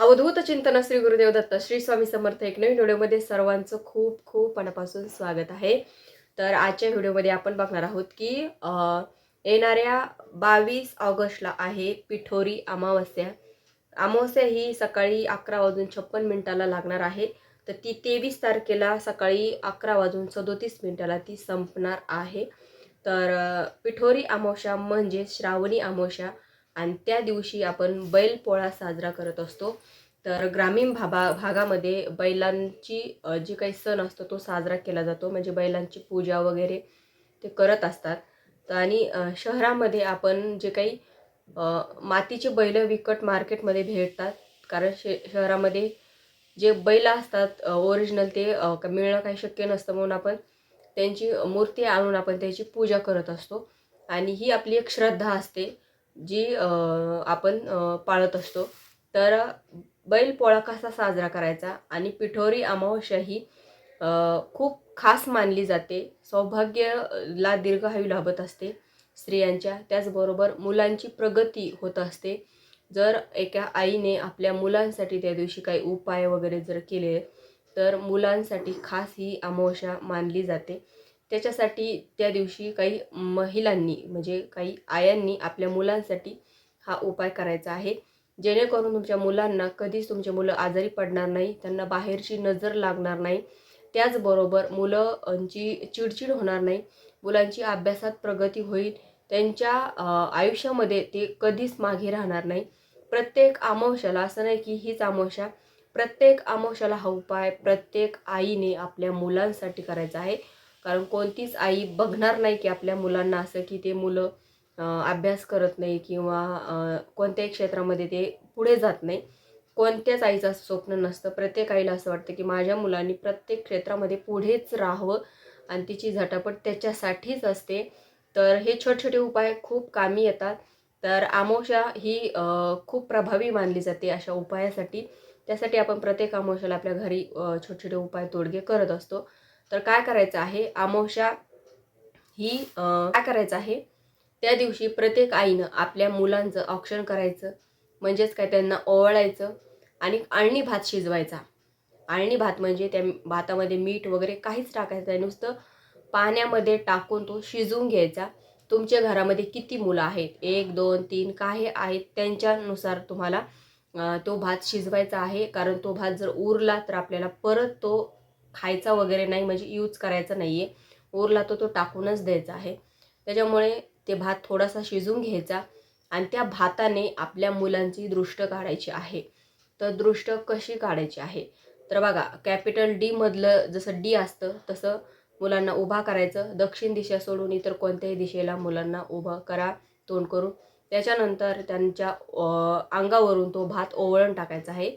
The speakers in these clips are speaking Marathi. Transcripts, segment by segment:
अवधूत चिंतन श्री गुरुदेव दत्त श्री स्वामी समर्थ एक नवीन व्हिडिओमध्ये सर्वांचं खूप खूप मनापासून स्वागत आहे. तर आजच्या व्हिडिओमध्ये आपण बघणार आहोत की येणाऱ्या बावीस ऑगस्टला आहे पिठोरी अमावस्या. अमावस्या ही सकाळी अकरा वाजून छप्पन मिनिटाला लागणार आहे. तर ती तेवीस तारखेला सकाळी अकरा वाजून सदोतीस मिनिटाला ती संपणार आहे. तर पिठोरी अमावस्या म्हणजे श्रावणी अमावस्या. आणि त्या दिवशी आपण बैलपोळा साजरा करत असतो. तर ग्रामीण भाबा भागामध्ये बैलांची जी काही सण असतो तो साजरा केला जातो. म्हणजे बैलांची पूजा वगैरे ते करत असतात. तर आणि शहरामध्ये आपण जे काही मातीचे बैल विकत मार्केटमध्ये भेटतात. कारण शे शहरामध्ये जे बैल असतात ओरिजिनल ते मिळणं काही शक्य नसतं म्हणून आपण त्यांची मूर्ती आणून आपण त्याची पूजा करत असतो. आणि ही आपली एक श्रद्धा असते. जी आपण पाळत असतो. तर बैलपोळा कसा साजरा करायचा आणि पिठोरी अमावस्या ही खूप खास मानली जाते. सौभाग्यला दीर्घायू लाभत असते स्त्रियांच्या. त्याचबरोबर मुलांची प्रगती होत असते. जर एका आईने आपल्या मुलांसाठी त्या दिवशी काही उपाय वगैरे जर केले तर मुलांसाठी खास ही अमावस्या मानली जाते. त्याच्यासाठी त्या दिवशी काही महिलांनी म्हणजे काही आयांनी आपल्या मुलांसाठी हा उपाय करायचा आहे. जेणेकरून तुमच्या मुलांना कधीच तुमचे मुलं आजारी पडणार नाही त्यांना बाहेरची नजर लागणार नाही. त्याचबरोबर मुलांची चिडचिड होणार नाही मुलांची अभ्यासात प्रगती होईल त्यांच्या आयुष्यामध्ये ते कधीच मागे राहणार नाही. प्रत्येक अमावश्याला असं नाही की हीच अमावश्या प्रत्येक अमावश्याला हा उपाय प्रत्येक आईने आपल्या मुलांसाठी करायचा आहे. कारण कोणतीच आई बघणार नाही की आपल्या मुलांना असं की ते मुलं अभ्यास करत नाही किंवा कोणत्याही क्षेत्रामध्ये ते पुढे जात नाही. कोणत्याच आईचं असं स्वप्न नसतं. प्रत्येक आईला असं वाटतं की माझ्या मुलांनी प्रत्येक क्षेत्रामध्ये पुढेच राहावं आणि तिची झटापट त्याच्यासाठीच असते. तर हे छोटे छोटे उपाय खूप कामी येतात. तर आमोशा ही खूप प्रभावी मानली जाते अशा उपायासाठी. त्यासाठी आपण प्रत्येक आमोशाला आपल्या घरी छोटे छोटे उपाय तोडगे करत असतो. तर काय करायचं आहे? आमोशा ही काय करायचं आहे? त्या दिवशी प्रत्येक आईनं आपल्या मुलांचं औक्षण करायचं. म्हणजेच काय? त्यांना ओवाळायचं आणि आळणी भात शिजवायचा. आळणी भात म्हणजे त्या भातामध्ये मीठ वगैरे काहीच टाकायचं नाही. नुसतं पाण्यामध्ये टाकून तो शिजवून घ्यायचा. तुमच्या घरामध्ये किती मुलं आहेत? एक दोन तीन काही आहेत त्यांच्यानुसार तुम्हाला तो भात शिजवायचा आहे. कारण तो भात जर उरला तर आपल्याला परत तो खायचा वगैरे नाही म्हणजे यूज करायचा नाही आहे उरला तो तो टाकूनच द्यायचा आहे. त्याच्यामुळे ते भात थोडासा शिजून घ्यायचा आणि त्या भाताने आपल्या मुलांची दृष्ट काढायची आहे. तर दृष्ट कशी काढायची आहे? तर बघा कॅपिटल डीमधलं जसं डी असतं तसं मुलांना उभा करायचं. दक्षिण दिशा सोडून इतर कोणत्याही दिशेला मुलांना उभा करा तोंड करून. त्याच्यानंतर त्यांच्या अंगावरून तो भात ओवळून टाकायचा आहे.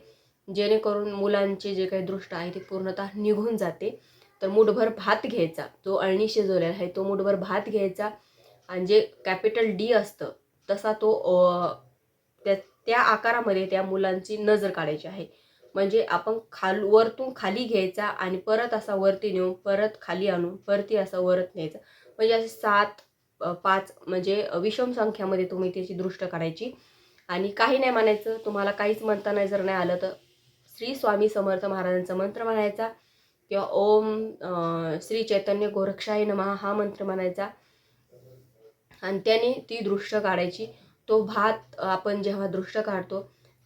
जेणेकरून मुलांचे जे काही दृष्ट आहे ते पूर्णतः निघून जाते. तर मुठभर भात घ्यायचा जो अळणी शिजवलेला आहे तो मुठभर भात घ्यायचा आणि जे कॅपिटल डी असतं तसा तो त्या त्या आकारामध्ये त्या मुलांची नजर काढायची आहे. म्हणजे आपण खाल वरतून खाली घ्यायचा आणि परत असा वरती नेऊन परत खाली आणून परती असा वरत न्यायचा. म्हणजे असे सात पाच म्हणजे विषम संख्यामध्ये तुम्ही त्याची दृष्ट काढायची. आणि काही नाही म्हणायचं तुम्हाला काहीच म्हणता नाही जर नाही आलं तर श्री स्वामी समर्थ महाराजांचा मंत्र म्हणायचा किंवा ओम श्री चैतन्य गोरक्षाय नमः हा मंत्र म्हणायचा. आणि त्याने ती दृष्ट काढायची. तो भात आपण जेव्हा दृष्ट काढतो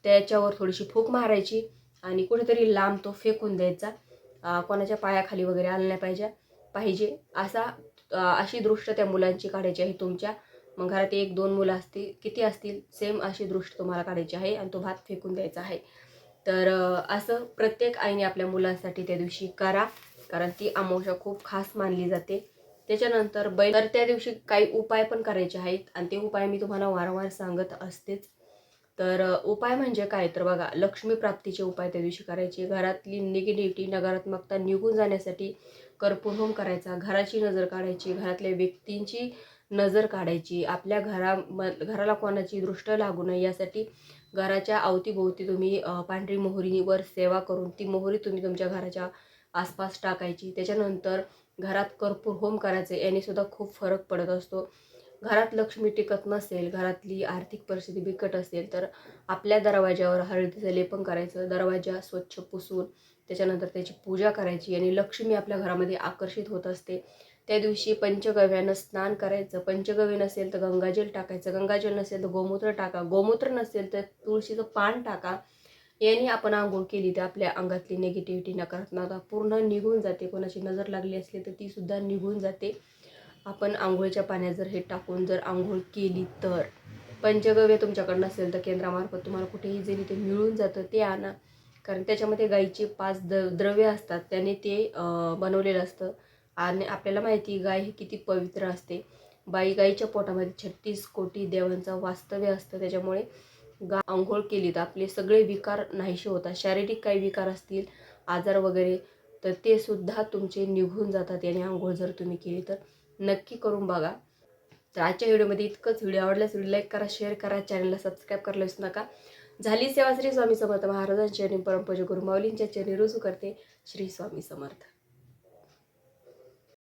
त्याच्यावर थोडीशी फूक मारायची आणि कुठेतरी लांब तो फेकून द्यायचा. कोणाच्या पायाखाली वगैरे आला नाही पाहिजे पाहिजे असा अशी दृष्ट त्या मुलांची काढायची आहे तुमच्या. मग घरात एक दोन मुलं असतील किती असतील सेम अशी दृष्ट तुम्हाला काढायची आहे आणि तो भात फेकून द्यायचा आहे. तर असं प्रत्येक आईने आपल्या मुलांसाठी त्या दिवशी करा कारण ती अमावस्या खूप खास मानली जाते. त्याच्यानंतर बैल तर त्या दिवशी काही उपाय पण करायचे आहेत आणि ते उपाय मी तुम्हाला वारंवार सांगत असतेच. तर उपाय म्हणजे काय? तर बघा लक्ष्मी प्राप्तीचे उपाय त्या दिवशी करायचे. घरातली निगेटिव्हिटी नकारात्मकता निघून जाण्यासाठी कर्पूर होम करायचा घराची नजर काढायची घरातल्या व्यक्तींची नजर काढायची आपल्या घरा घराला कोणाची दृष्ट लागू नये यासाठी घराच्या अवतीभोवती तुम्ही पांढरी मोहरीवर सेवा करून ती मोहरी तुम्ही तुमच्या घराच्या आसपास टाकायची. त्याच्यानंतर घरात कर्पूर होम करायचे यानेसुद्धा खूप फरक पडत असतो. घरात लक्ष्मी टिकत नसेल घरातली आर्थिक परिस्थिती बिकट असेल तर आपल्या दरवाज्यावर हळदीचं लेपन करायचं दरवाजा स्वच्छ पुसून त्याच्यानंतर त्याची पूजा करायची आणि लक्ष्मी आपल्या घरामध्ये आकर्षित होत असते. त्या दिवशी पंचगव्यानं स्नान करायचं. पंचगव्य नसेल तर गंगाजल टाकायचं. गंगाजल नसेल तर गोमूत्र टाका. गोमूत्र नसेल तर तुळशीचं पान टाका. याने आपण आंघोळ केली तर आपल्या अंगातली निगेटिव्हिटी नकारात्मकता पूर्ण निघून जाते. कोणाची नजर लागली असली तर ती सुद्धा निघून जाते. आपण आंघोळीच्या पाण्यात जर हे टाकून जर आंघोळ केली तर. पंचगव्य तुमच्याकडं नसेल तर केंद्रामार्फत तुम्हाला कुठेही जरी ते मिळून जातं ते आणा. कारण त्याच्यामध्ये गाईचे पाच द द्रव्य असतात. त्याने ते बनवलेलं असतं. आणि आपल्याला माहिती आहे गाय ही किती पवित्र असते. बाई गाईच्या पोटामध्ये छत्तीस कोटी देवांचं वास्तव्य असतं. त्याच्यामुळे गा आंघोळ केली तर आपले सगळे विकार नाहीसे होतात. शारीरिक काही विकार असतील आजार वगैरे तर ते सुद्धा तुमचे निघून जातात. याने आंघोळ जर तुम्ही केली तर नक्की करून बघा. तर आजच्या व्हिडिओमध्ये इतकंच. व्हिडिओ आवडल्यास व्हिडिओ लाईक करा शेअर करा चॅनलला सबस्क्राईब करायला विसरू नका. झाली सेवा श्री स्वामी समर्थ महाराजांच्या आणि परमपूज्य गुरुमाऊलींच्या चरणी रुजू करते. श्री स्वामी समर्थ.